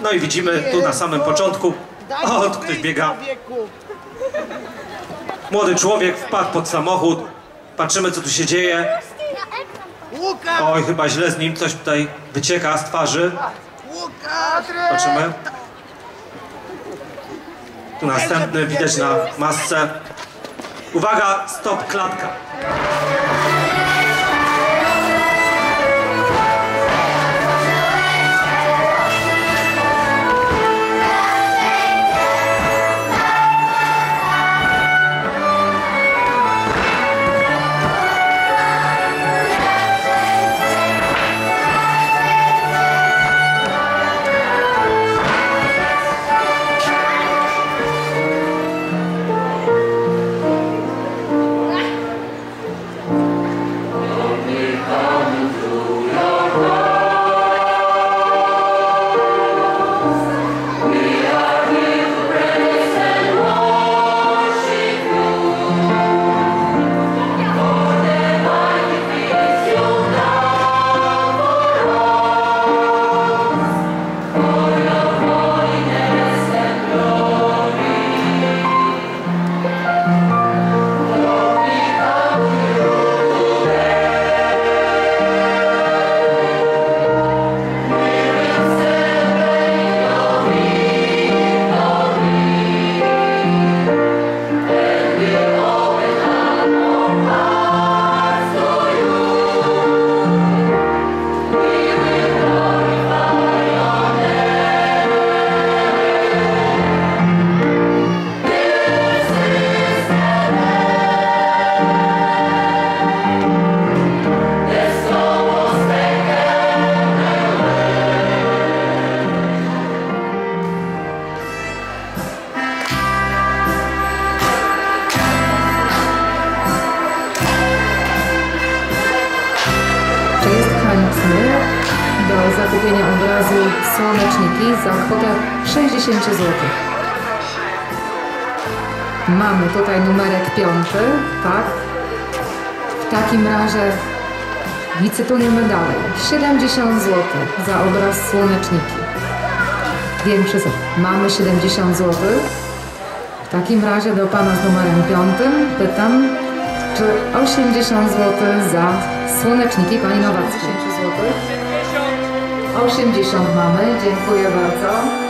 No i widzimy tu na samym początku, o, tu ktoś biega. Młody człowiek wpadł pod samochód. Patrzymy, co tu się dzieje. Oj, chyba źle z nim, coś tutaj wycieka z twarzy. Patrzymy. Tu następny, widać na masce. Uwaga, stop, klatka. 60 zł? Mamy tutaj numerek piąty, tak? W takim razie licytujemy dalej. 70 zł za obraz Słoneczniki. Większy zł. Mamy 70 zł. W takim razie do Pana z numerem piątym pytam, czy 80 zł za słoneczniki Pani Nowacki? 80 zł. 80 mamy, dziękuję bardzo.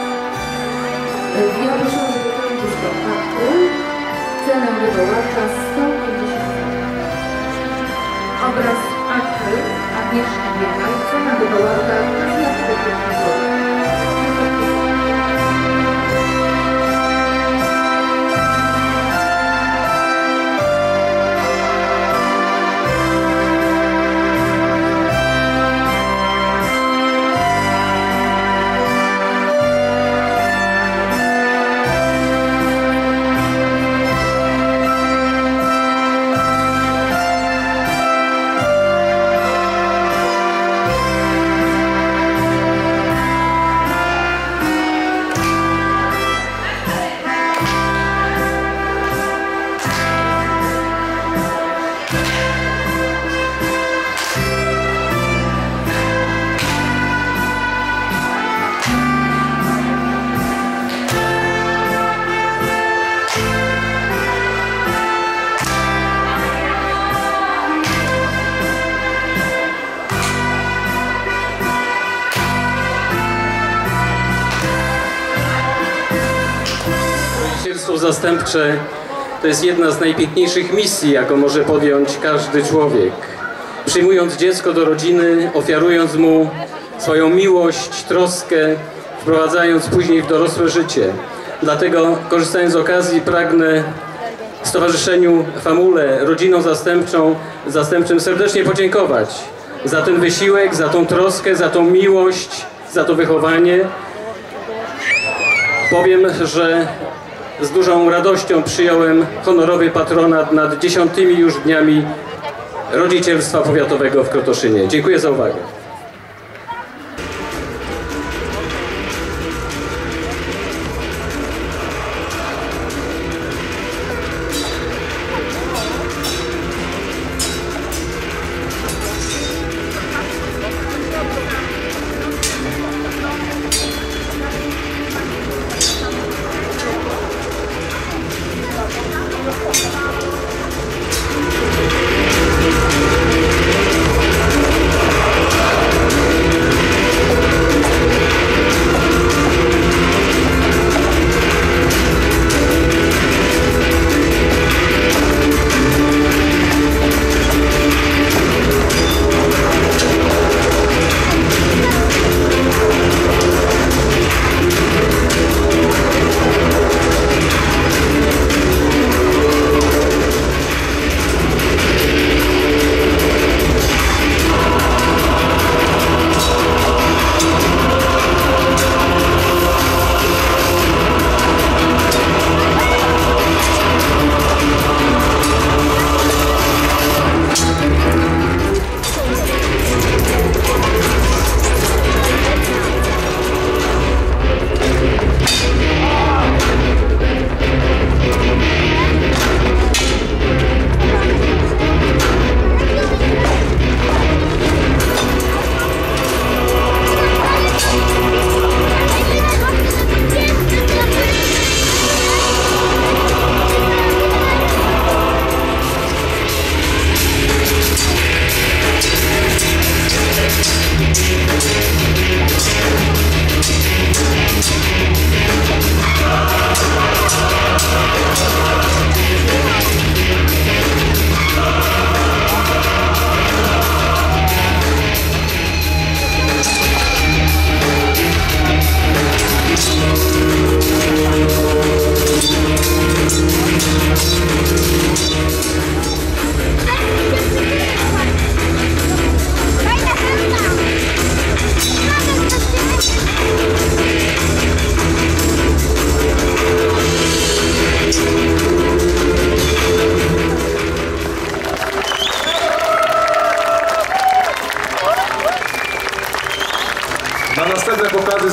Ja proszę, żeby Pani do karty. Cenę wywoławcza 150 zastępcze to jest jedna z najpiękniejszych misji, jaką może podjąć każdy człowiek. Przyjmując dziecko do rodziny, ofiarując mu swoją miłość, troskę, wprowadzając później w dorosłe życie. Dlatego, korzystając z okazji, pragnę Stowarzyszeniu Famule, rodzinom zastępczą, zastępczym serdecznie podziękować za ten wysiłek, za tą troskę, za tą miłość, za to wychowanie. Powiem, że z dużą radością przyjąłem honorowy patronat nad dziesiątymi już dniami Rodzicielstwa Powiatowego w Krotoszynie. Dziękuję za uwagę.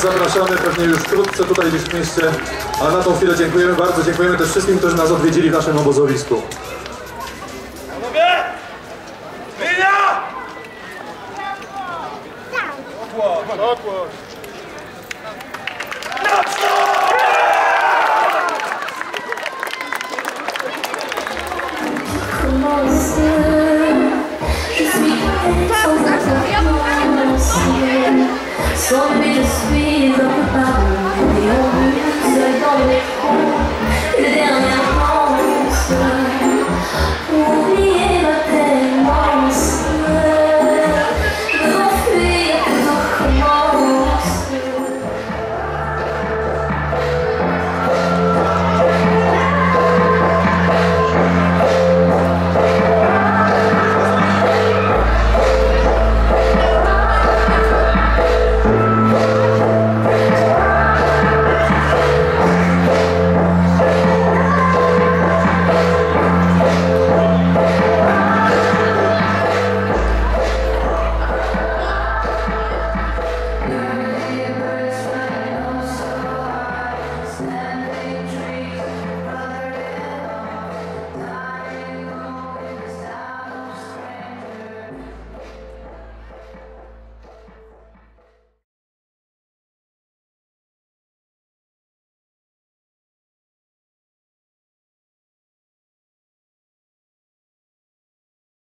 zapraszamy pewnie już wkrótce tutaj gdzieś w mieście, a na tą chwilę dziękujemy bardzo, dziękujemy też wszystkim, którzy nas odwiedzili w naszym obozowisku. So me to speak.